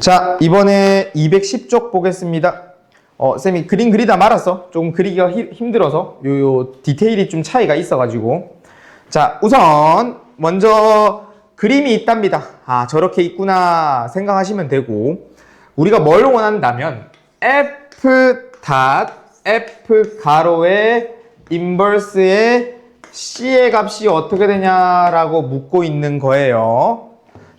자, 이번에 210쪽 보겠습니다. 어, 쌤이 그림 그리다 말았어. 조금 그리기가 히- 힘들어서 요, 요 디테일이 좀 차이가 있어가지고. 자, 우선 먼저 그림이 있답니다. 아, 저렇게 있구나 생각하시면 되고 우리가 뭘 원한다면 f 닷 f 가로의 인버스의 c의 값이 어떻게 되냐라고 묻고 있는 거예요.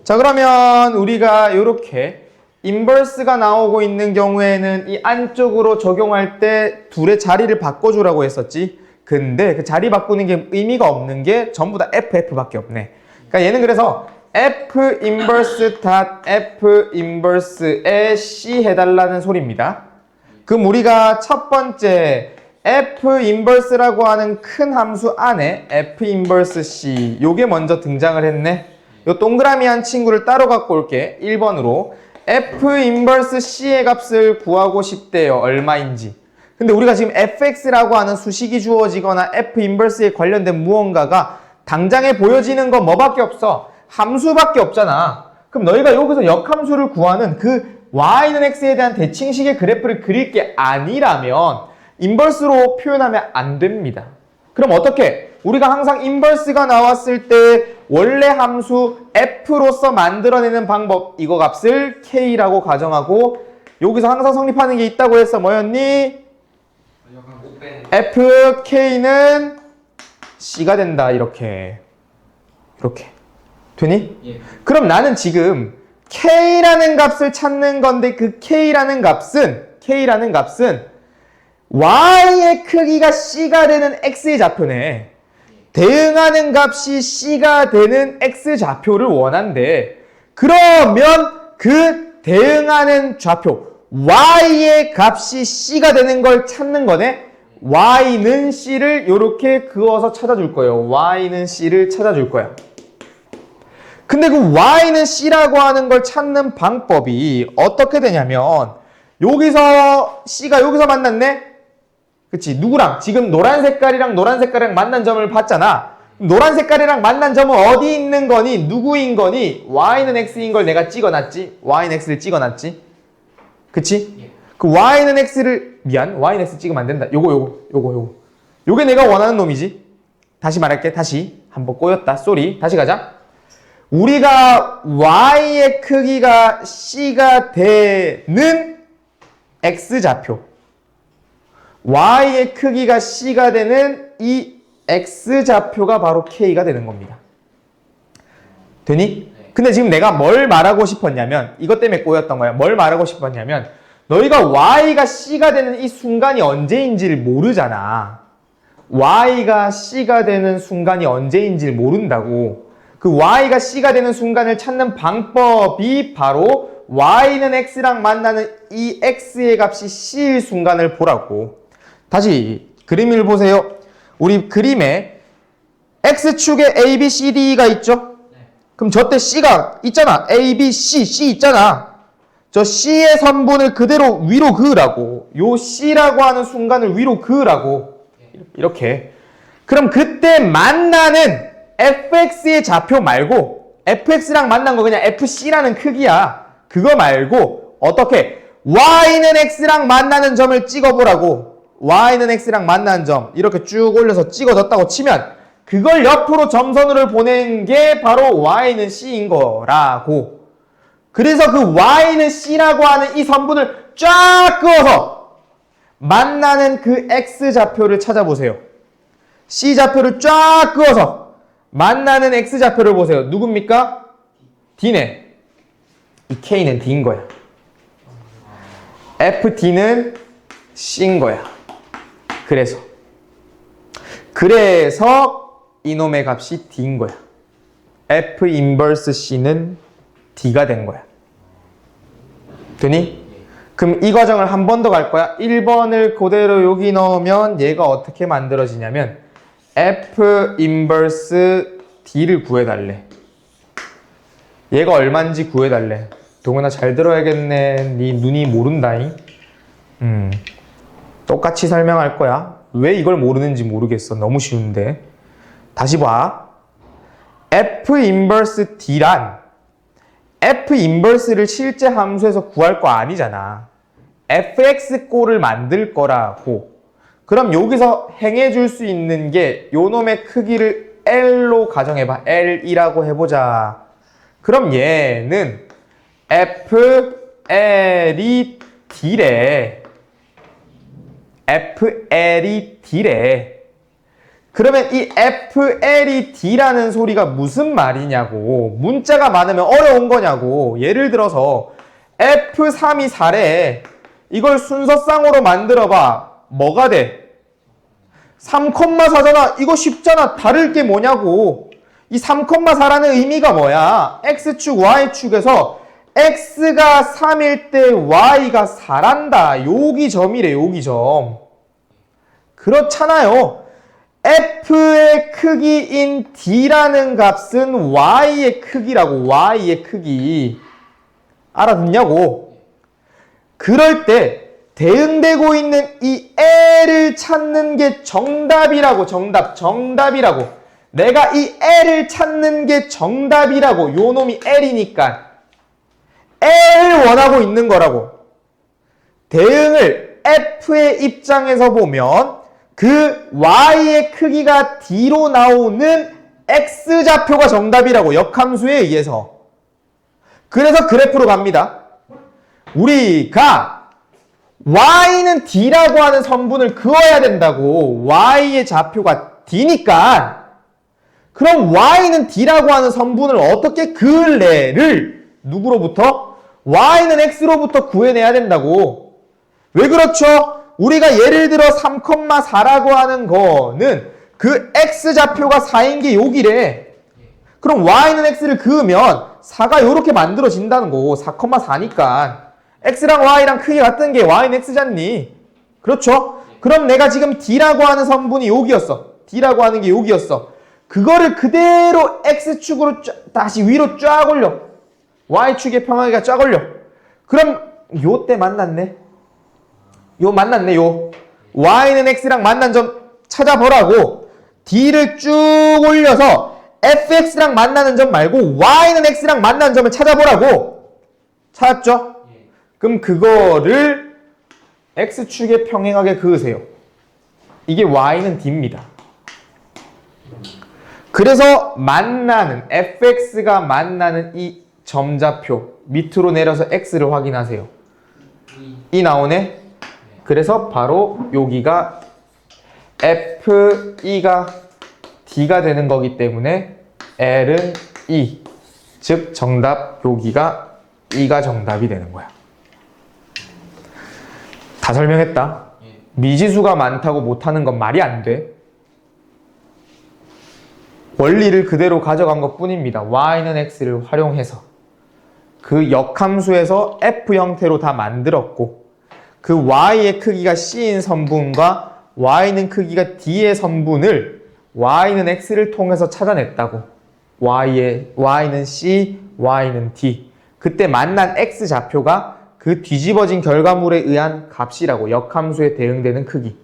자, 그러면 우리가 이렇게 인버스가 나오고 있는 경우에는 이 안쪽으로 적용할 때 둘의 자리를 바꿔주라고 했었지. 근데 그 자리 바꾸는 게 의미가 없는 게 전부 다 FF밖에 없네. 그러니까 얘는 그래서 F 인버스 닷 F 인버스에 C 해달라는 소리입니다. 그럼 우리가 첫 번째 F 인버스라고 하는 큰 함수 안에 F 인버스 C 요게 먼저 등장을 했네. 요 동그라미 한 친구를 따로 갖고 올게. 1번으로 F 인버스 C의 값을 구하고 싶대요. 얼마인지. 근데 우리가 지금 fx라고 하는 수식이 주어지거나 f 인버스에 관련된 무언가가 당장에 보여지는 건 뭐밖에 없어? 함수밖에 없잖아. 그럼 너희가 여기서 역함수를 구하는 그 y는 x에 대한 대칭식의 그래프를 그릴 게 아니라면 인버스로 표현하면 안 됩니다. 그럼 어떻게? 우리가 항상 인버스가 나왔을 때 원래 함수 f로서 만들어내는 방법 이거 값을 k라고 가정하고 여기서 항상 성립하는 게 있다고 해서 뭐였니? 빼는 fk는 c가 된다 이렇게 이렇게 되니? 예 그럼 나는 지금 k라는 값을 찾는 건데 그 k라는 값은 k라는 값은 y의 크기가 c가 되는 x의 좌표네. 대응하는 값이 c가 되는 x 좌표를 원한대. 그러면 그 대응하는 좌표 y의 값이 c가 되는 걸 찾는 거네. y는 c를 이렇게 그어서 찾아줄 거예요. y는 c를 찾아줄 거야. 근데 그 y는 c라고 하는 걸 찾는 방법이 어떻게 되냐면 여기서 c가 여기서 만났네. 그치 누구랑 지금 노란 색깔이랑 노란 색깔이랑 만난 점을 봤잖아. 노란 색깔이랑 만난 점은 어디 있는 거니 누구인 거니 y는 x인 걸 내가 찍어놨지. y는 x를 찍어놨지. 그치? 예. 그 y는 x를 미안 y는 x 찍으면 안 된다. 요거 요거 요거 요거 요게 내가 원하는 놈이지. 다시 말할게. 다시 한번 꼬였다. 쏘리. 다시 가자. 우리가 y의 크기가 c가 되는 x 좌표 y의 크기가 c가 되는 이 x 좌표가 바로 k가 되는 겁니다. 되니? 네. 근데 지금 내가 뭘 말하고 싶었냐면 이것 때문에 꼬였던 거야. 뭘 말하고 싶었냐면 너희가 y가 c가 되는 이 순간이 언제인지를 모르잖아. y가 c가 되는 순간이 언제인지를 모른다고. 그 y가 c가 되는 순간을 찾는 방법이 바로 y는 x랑 만나는 이 x의 값이 c일 순간을 보라고. 다시 그림을 보세요. 우리 그림에 x축에 a, b, c, d가 있죠? 네. 그럼 저 때 C가 있잖아. A, B, C, C 있잖아. 저 C의 선분을 그대로 위로 그으라고. 요 C라고 하는 순간을 위로 그으라고. 이렇게. 그럼 그때 만나는 fx의 좌표 말고 fx랑 만난 거 그냥 fc라는 크기야. 그거 말고 어떻게 y는 x랑 만나는 점을 찍어보라고. Y는 x랑 만나는 점 이렇게 쭉 올려서 찍어졌다고 치면 그걸 옆으로 점선으로 보낸 게 바로 y는 c인 거라고. 그래서 그 y는 c라고 하는 이 선분을 쫙 그어서 만나는 그 x 좌표를 찾아보세요. c 좌표를 쫙 그어서 만나는 x 좌표를 보세요. 누굽니까? d네. 이 k는 d인 거야. ft는 c인 거야. 그래서 그래서 이놈의 값이 d인 거야. f 인버스 c는 d가 된 거야. 되니? 그럼 이 과정을 한 번 더 갈 거야. 1번을 그대로 여기 넣으면 얘가 어떻게 만들어지냐면 f 인버스 d를 구해달래. 얘가 얼마인지 구해달래. 동현아 잘 들어야겠네. 네 눈이 모른다잉. 음. 똑같이 설명할 거야. 왜 이걸 모르는지 모르겠어. 너무 쉬운데. 다시 봐. F 인버스 D란 f 인버스를 실제 함수에서 구할 거 아니잖아. fx 꼴을 만들 거라고. 그럼 여기서 행해 줄 수 있는 게 요놈의 크기를 L로 가정해 봐. L이라고 해 보자. 그럼 얘는 f L이 D래. F L이 D래. 그러면 이 FL이 D라는 소리가 무슨 말이냐고. 문자가 많으면 어려운 거냐고. 예를 들어서 F3이 4래. 이걸 순서쌍으로 만들어봐. 뭐가 돼? 3,4잖아. 이거 쉽잖아. 다를 게 뭐냐고. 이 3,4라는 의미가 뭐야? X축, Y축에서 X가 3일 때 Y가 4란다. 여기 점이래, 여기 점. 그렇잖아요. F의 크기인 D라는 값은 Y의 크기라고, Y의 크기. 알아듣냐고? 그럴 때 대응되고 있는 이 L을 찾는 게 정답이라고, 정답, 정답이라고. 내가 이 L을 찾는 게 정답이라고. 요 놈이 L이니까. L 원하고 있는 거라고. 대응을 F의 입장에서 보면 그 Y의 크기가 D로 나오는 X좌표가 정답이라고 역함수에 의해서. 그래서 그래프로 갑니다. 우리가 Y는 D라고 하는 성분을 그어야 된다고. Y의 좌표가 D니까. 그럼 Y는 D라고 하는 성분을 어떻게 그을래를 누구로부터? Y는 X로부터 구해내야 된다고. 왜 그렇죠? 우리가 예를 들어 3,4라고 하는 거는 그 X좌표가 4인 게 여기래. 그럼 Y는 X를 그으면 4가 이렇게 만들어진다는 거고 4,4니까 X랑 Y랑 크기 같은 게 Y는 X잖니. 그렇죠? 그럼 내가 지금 D라고 하는 성분이 여기였어. D라고 하는 게 여기였어. 그거를 그대로 X축으로 쫙- 다시 위로 쫙 올려. Y축의 평하기가 쫙 올려. 그럼 요 때 만났네. 요 만났네 요 y는 x랑 만난 점 찾아보라고 d를 쭉 올려서 fx랑 만나는 점 말고 y는 x랑 만나는 점을 찾아보라고 찾았죠? 예. 그럼 그거를 x축에 평행하게 그으세요 이게 y는 d입니다 그래서 만나는 fx가 만나는 이 점좌표 밑으로 내려서 x를 확인하세요 이이 나오네 그래서 바로 여기가 F2가 D가 되는 거기 때문에 L은 E. 즉 정답 여기가 E가 정답이 되는 거야. 다 설명했다. 예. 미지수가 많다고 못하는 건 말이 안 돼. 원리를 그대로 가져간 것 뿐입니다. y는 x를 활용해서. 그 역함수에서 f 형태로 다 만들었고, 그 y의 크기가 c인 선분과 y는 크기가 d의 선분을 y는 x를 통해서 찾아냈다고. y의 y는 c, y는 d. 그때 만난 x 좌표가 그 뒤집어진 결과물에 의한 값이라고 역함수에 대응되는 크기.